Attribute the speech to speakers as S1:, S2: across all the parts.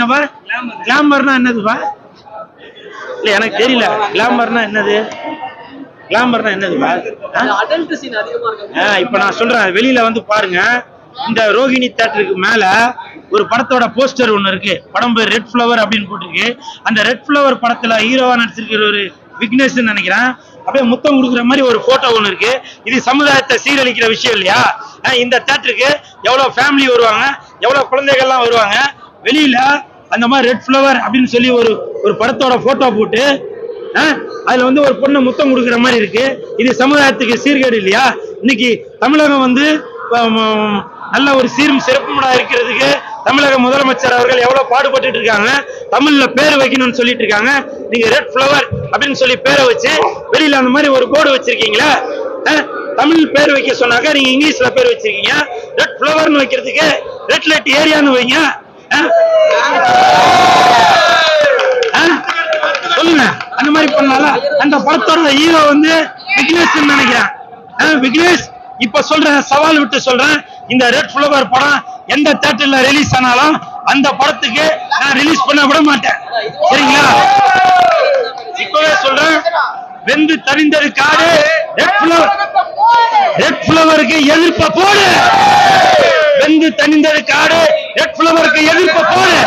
S1: என்னப்பா? கிளாமர்னா என்னதுப்பா? இல்ல எனக்கு தெரியல. கிளாமர்னா என்னது? கிளாமர்னா என்னதுப்பா? இப்ப நான் சொல்றேன். வெளியில வந்து பாருங்க. இந்த ரோகிணி தேட்டருக்கு மேல ஒரு படத்தோட போஸ்டர் ஒண்ணு இருக்கு. படம் பேர் ரெட் ஃப்ளவர் அப்படின்னு போட்டிருக்கு. அந்த ரெட் ஃப்ளவர் படத்துல ஹீரோவா நடிச்சிருக்கிற ஒரு விக்னேஷ் நினைக்கிறேன். அப்படியே முத்தம் கொடுக்குற மாதிரி ஒரு போட்டோ ஒண்ணு இருக்கு. இது சமுதாயத்தை சீரழிக்கிற விஷயம் இல்லையா? இந்த தேட்டருக்கு எவ்வளவு ஃபேமிலி வருவாங்க? எவ்வளவு குழந்தைகள்லாம் வருவாங்க? வெளியில அந்த மாதிரி ரெட் ஃப்ளவர் அப்படின்னு சொல்லி ஒரு ஒரு படத்தோட போட்டோ போட்டு ஆ, அதுல வந்து ஒரு பொண்ணு முத்தம் கொடுக்குற மாதிரி இருக்கு. இது சமுதாயத்துக்கு சீர்கேடு இல்லையா? இன்னைக்கு தமிழகம் வந்து நல்ல ஒரு சீரும் சிறப்புமடா இருக்கிறதுக்கு தமிழக முதலமைச்சர் அவர்கள் எவ்வளவு பாடுபட்டு இருக்காங்க தமிழ்ல பேர் வைக்கணும்னு சொல்லிட்டு இருக்காங்க. நீங்க ரெட் ஃப்ளவர் அப்படின்னு சொல்லி பேரை வச்சு வெளியில அந்த மாதிரி ஒரு போர்டு வச்சிருக்கீங்களா? ஆ, தமிழ் பேர் வைக்க சொன்னாக்க நீங்க இங்கிலீஷ்ல பேர் வச்சிருக்கீங்க. ரெட் ஃப்ளவர்னு வைக்கிறதுக்கு ரெட் லைட் ஏரியான்னு வைங்க. ஆ? சொல்லுங்க. அந்த மாதிரி பண்ணால அந்த படத்தோட ஹீரோ வந்து விக்னேஷ் நினைக்கிறேன். விக்னேஷ் இப்ப சொல்றேன் சவால் விட்டு சொல்றேன். இந்த ரெட் ஃபிளவர் படம் எந்த தேட்டர்ல ரிலீஸ் ஆனாலும் அந்த படத்துக்கு நான் ரிலீஸ் பண்ண விட மாட்டேன். சரிங்களா? இப்பவே சொல்றேன். வெந்து தணிந்தது காடு ரெட் ஃபிளவர் ரெட் ஃபிளவருக்கு எதிர்ப்ப போடு! வெந்து தனிந்தது காடு. ரெட் ஃபிளவருக்கு எதிர்ப்ப போடு.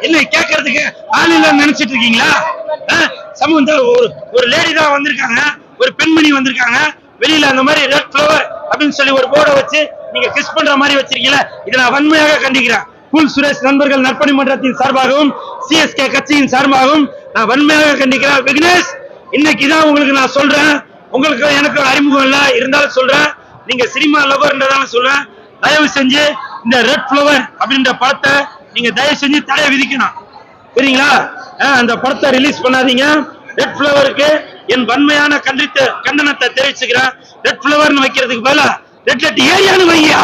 S1: என்ன கேட்கறதுக்கு ஆள் நினைச்சிட்டு இருக்கீங்களா? ஆ? சமூகம் ஒரு ஒரு லேடி தான் வந்திருக்காங்க. ஒரு பெண்மணி வந்திருக்காங்க. வெளியில அந்த மாதிரி ரெட் பிளவர் அப்படின்னு சொல்லி ஒரு போர்டை வச்சு நீங்க கிஸ் பண்ற மாதிரி வச்சிருக்கீங்களா இதை நான் வன்மையாக கண்டிக்கிறேன். கூல் சுரேஷ் நண்பர்கள் நற்பணி மன்றத்தின் சார்பாகவும் சிஎஸ்கே கட்சியின் சார்பாகவும் நான் வன்மையாக கண்டிக்கிறேன். விக்னேஷ் இன்னைக்கு தான் உங்களுக்கு நான் சொல்றேன். உங்களுக்கு எனக்கு அறிமுகம் இல்ல. இருந்தாலும் சொல்றேன். நீங்க சினிமா லவர்ன்றதால சொல்றேன். தயவு செஞ்சு இந்த ரெட் ஃப்ளவர் அப்படின்ற படத்தை நீங்க தயவு செஞ்சு தடை விதிக்கணும் சரிங்களா? அந்த படத்தை ரிலீஸ் பண்ணாதீங்க. ரெட் ஃப்ளவருக்கு என் வன்மையான கண்டித்து கண்டனத்தை தெரிவிச்சுக்கிறேன். ரெட் ஃப்ளவர்னு வைக்கிறதுக்கு பதிலாக ரெட் லெட் ஏரியான்னு வையா